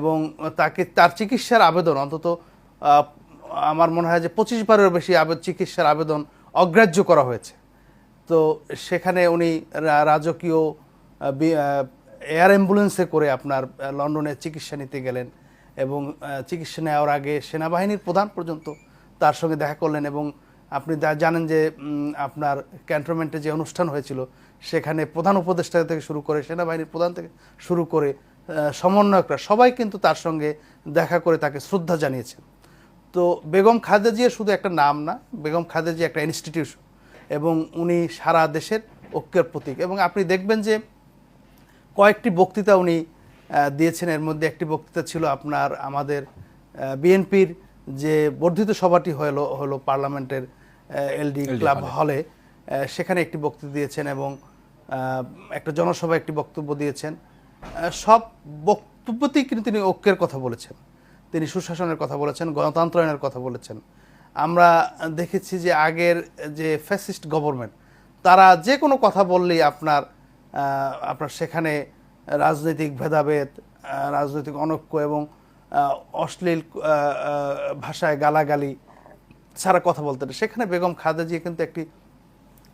এবং তাকে, তার চিকিৎসার আবেদন, অন্তত আমার মনে হয় যে পঁচিশ বারেরও বেশি চিকিৎসার আবেদন অগ্রাহ্য করা হয়েছে। তো সেখানে উনি রাজকীয় এয়ার অ্যাম্বুলেন্সে করে আপনার লন্ডনে চিকিৎসা নিতে গেলেন এবং চিকিৎসা নেওয়ার আগে সেনাবাহিনীর প্রধান পর্যন্ত তার সঙ্গে দেখা করলেন এবং আপনি জানেন যে আপনার ক্যান্টনমেন্টে যে অনুষ্ঠান হয়েছিল, সেখানে প্রধান উপদেষ্টা থেকে শুরু করে সেনাবাহিনীর প্রধান থেকে শুরু করে সমন্বয়করা সবাই কিন্তু তার সঙ্গে দেখা করে তাকে শ্রদ্ধা জানিয়েছেন। তো বেগম খালেদা জিয়া শুধু একটা নাম না বেগম খালেদা জিয়া একটা ইনস্টিটিউশন এবং উনি সারা দেশের ঐক্যের প্রতীক। এবং আপনি দেখবেন যে কয়েকটি বক্তৃতা উনি দিয়েছেন। এর মধ্যে একটি বক্তৃতা ছিল আপনার আমাদের বিএনপির যে বর্ধিত সভাটি হলো হলো পার্লামেন্টের এলডি ক্লাব হলে। সেখানে একটি বক্তৃতা দিয়েছেন এবং একটা জনসভায় একটি বক্তব্য দিয়েছেন। সব বক্তব্যতেই কিন্তু তিনি ঐক্যের কথা বলেছেন। তিনি সুশাসনের কথা বলেছেন, গণতন্ত্রায়নের কথা বলেছেন। আমরা দেখেছি যে আগের যে ফ্যাসিস্ট গভর্নমেন্ট, তারা যে কোনো কথা বললেই আপনার আপনার সেখানে রাজনৈতিক ভেদাভেদ রাজনৈতিক অনৈক্য এবং অশ্লীল ভাষায় গালাগালি ছাড়া কথা বলতেন সেখানে বেগম খালেদা জিয়া কিন্তু একটি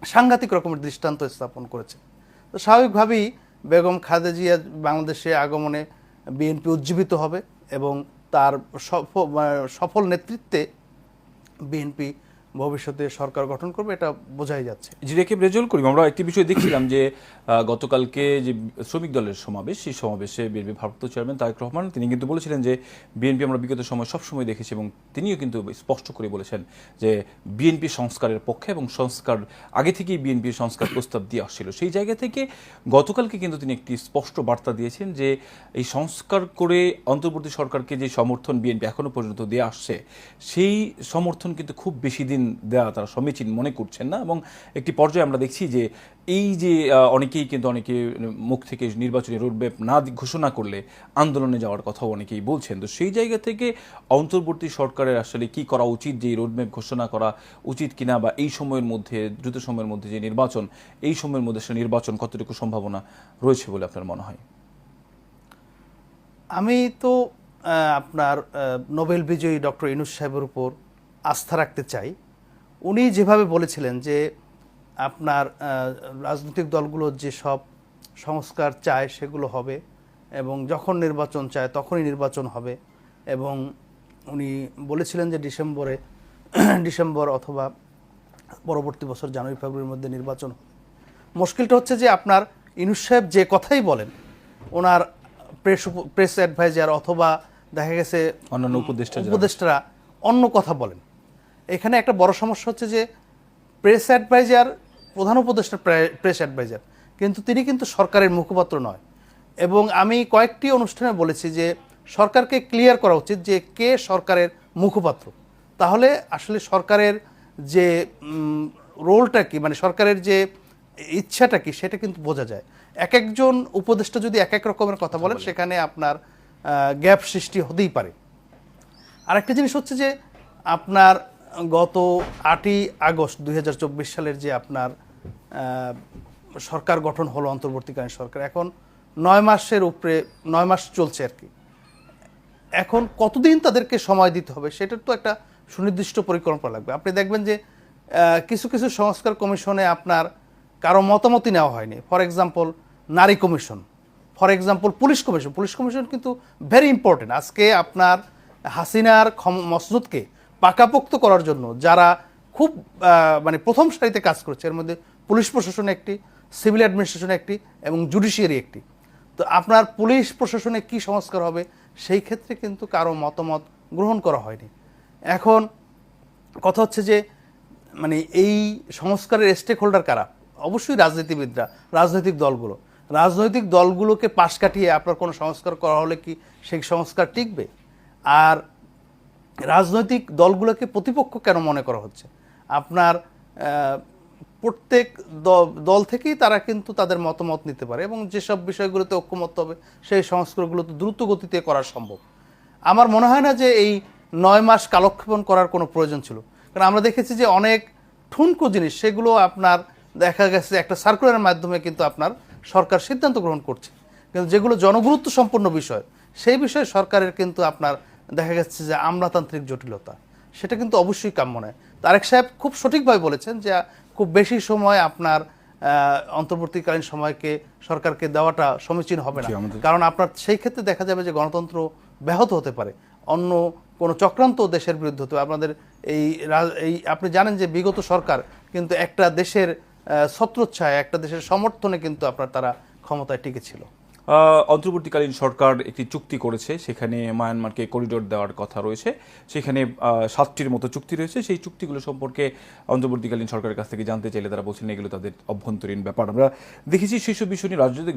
সাংঘাতিক রকমের দৃষ্টান্ত স্থাপন করেছে তো স্বাভাবিকভাবেই বেগম খালেদা জিয়া বাংলাদেশে আগমনে বিএনপি উজ্জীবিত হবে এবং তার সফ- সফল নেতৃত্বে বিএনপি ভবিষ্যতে সরকার গঠন করবে, এটা বোঝাই যাচ্ছে। জি রেখে রেজল করিম, আমরা একটি বিষয় দেখছিলাম যে গতকালকে যে শ্রমিক দলের সমাবেশ, সেই সমাবেশে বিএনপি ভারপ্রাপ্ত চেয়ারম্যান তারেক রহমান, তিনি কিন্তু বলেছিলেন যে, বিএনপি আমরা বিগত সময় সবসময় দেখেছি এবং তিনিও কিন্তু স্পষ্ট করে বলেছেন যে, বিএনপি সংস্কারের পক্ষে এবং সংস্কার, আগে থেকেই বিএনপি সংস্কার প্রস্তাব দিয়ে আসছিল। সেই জায়গা থেকে গতকালকে কিন্তু তিনি একটি স্পষ্ট বার্তা দিয়েছেন যে, এই সংস্কার করে অন্তর্বর্তী সরকারকে যে সমর্থন বিএনপি এখনও পর্যন্ত দিয়ে আসছে, সেই সমর্থন কিন্তু খুব বেশি দিন দেওয়া তারা সমীচীন মনে করছেন না এবং একটি পর্যায়ে আমরা দেখছি যে এই যে অনেকেই কিন্তু অনেকে মুখ থেকে নির্বাচনী রোডম্যাপ না ঘোষণা করলে আন্দোলনে যাওয়ার কথাও অনেকেই বলছেন। তো সেই জায়গা থেকে অন্তর্বর্তী সরকারের আসলে কি করা উচিত যে রোডম্যাপ ঘোষণা করা উচিত কিনা বা এই সময়ের মধ্যে, দ্রুত সময়ের মধ্যে যে নির্বাচন, এই সময়ের মধ্যে সে নির্বাচন কতটুকু সম্ভাবনা রয়েছে বলে আপনার মনে হয়? আমি তো আপনার নোবেল বিজয়ী ডক্টর ইনুস সাহেবের উপর আস্থা রাখতে চাই। উনি যেভাবে বলেছিলেন যে আপনার রাজনৈতিক দলগুলো যে সব সংস্কার চায় সেগুলো হবে এবং যখন নির্বাচন চায় তখনই নির্বাচন হবে এবং উনি বলেছিলেন যে ডিসেম্বরে ডিসেম্বর অথবা পরবর্তী বছর জানুয়ারি ফেব্রুয়ারির মধ্যে নির্বাচন হবে। মুশকিলটা হচ্ছে যে আপনার ইনুস সাহেব যে কথাই বলেন ওনার প্রেস প্রেস অ্যাডভাইজার অথবা দেখা গেছে অন্যান্য উপদেষ্টা উপদেষ্টারা অন্য কথা বলেন। এখানে একটা বড় সমস্যা হচ্ছে যে প্রেস অ্যাডভাইজার প্রধান উপদেষ্টা প্রেস অ্যাডভাইজার কিন্তু তিনি কিন্তু সরকারের মুখপাত্র নয়। এবং আমি কয়েকটি অনুষ্ঠানে বলেছি যে সরকারকে ক্লিয়ার করা উচিত যে কে সরকারের মুখপাত্র। তাহলে আসলে সরকারের যে রোলটা কি মানে সরকারের যে ইচ্ছাটা কি সেটা কিন্তু বোঝা যায়। এক একজন উপদেষ্টা যদি এক এক রকমের কথা বলেন সেখানে আপনার গ্যাপ সৃষ্টি হতেই পারে। আরেকটা জিনিস হচ্ছে যে আপনার গত আটই আগস্ট দুই হাজার চব্বিশ সালের যে আপনার সরকার গঠন হলো অন্তর্বর্তীকালীন সরকার, এখন নয় মাসের উপরে, নয় মাস চলছে আর কি। এখন কতদিন তাদেরকে সময় দিতে হবে সেটার তো একটা সুনির্দিষ্ট পরিকল্পনা লাগবে। আপনি দেখবেন যে কিছু কিছু সংস্কার কমিশনে আপনার কারও মতামতই নেওয়া হয়নি। ফর এক্সাম্পল, নারী commission. For example, police commission. Police commission কিন্তু ভেরি ইম্পর্টেন্ট আজকে আপনার হাসিনার ক্ষম- মসনদকে পাকাপোক্ত করার জন্য যারা খুব মানে প্রথম সারিতে কাজ করছে, এর মধ্যে পুলিশ প্রশাসন একটি, সিভিল অ্যাডমিনিস্ট্রেশন একটি এবং জুডিশিয়ারি একটি। তো আপনার পুলিশ প্রশাসনে কি সংস্কার হবে সেই ক্ষেত্রে কিন্তু কারও মতামত গ্রহণ করা হয়নি। এখন কথা হচ্ছে যে মানে এই সংস্কারের স্টেক হোল্ডার কারা? অবশ্যই রাজনীতিবিদরা, রাজনৈতিক দলগুলো। রাজনৈতিক দলগুলোকে পাশ কাটিয়ে আপনার কোনো সংস্কার করা হলে কি সেই সংস্কার টিকবে? আর রাজনৈতিক দলগুলোকে প্রতিপক্ষ কেন মনে করা হচ্ছে? আপনার প্রত্যেক দল থেকেই তারা কিন্তু তাদের মতামত নিতে পারে এবং যেসব বিষয়গুলোতে ঐক্যমত হবে, সেই সংস্কারগুলো তো দ্রুত গতিতে করা সম্ভব। আমার মনে হয় না যে এই নয় মাস কালক্ষেপণ করার কোনো প্রয়োজন ছিল। কারণ আমরা দেখেছি যে অনেক ঠুনকো জিনিস, সেগুলো আপনার দেখা গেছে একটা সার্কুলারের মাধ্যমে কিন্তু আপনার সরকার সিদ্ধান্ত গ্রহণ করছে। কিন্তু যেগুলো জনগুরুত্ব সম্পন্ন বিষয়, সেই বিষয়ে সরকারের কিন্তু আপনার দেখা যাচ্ছে যে আমলাতান্ত্রিক জটিলতা সেটা কিন্তু অবশ্যই কাম্য নয়। তারেক সাহেব খুব সঠিকভাবে বলেছেন যে খুব বেশি সময় আপনার অন্তর্বর্তীকালীন সময়কে সরকারকে দেওয়াটা সমীচীন হবে না। কারণ আপনার সেই ক্ষেত্রে দেখা যাবে যে গণতন্ত্র ব্যাহত হতে পারে। অন্য কোনো চক্রান্ত দেশের বিরুদ্ধে হতে আপনাদের এই এই আপনি জানেন যে বিগত সরকার কিন্তু একটা দেশের ছত্রচ্ছায় একটা দেশের সমর্থনে কিন্তু আপনার তারা ক্ষমতায় টিকে ছিল। আহ, অন্তর্বর্তীকালীন সরকার একটি চুক্তি করেছে, সেখানে মায়ানমারকে করিডোর দেওয়ার কথা রয়েছে। সেখানে সাতটির মতো চুক্তি রয়েছে। সেই চুক্তিগুলো সম্পর্কে অন্তর্বর্তীকালীন সরকারের কাছ থেকে জানতে চাইলে তারা বলছেন এগুলো তাদের অভ্যন্তরীণ ব্যাপার। আমরা দেখেছি সেসব বিষয় নিয়ে রাজনৈতিক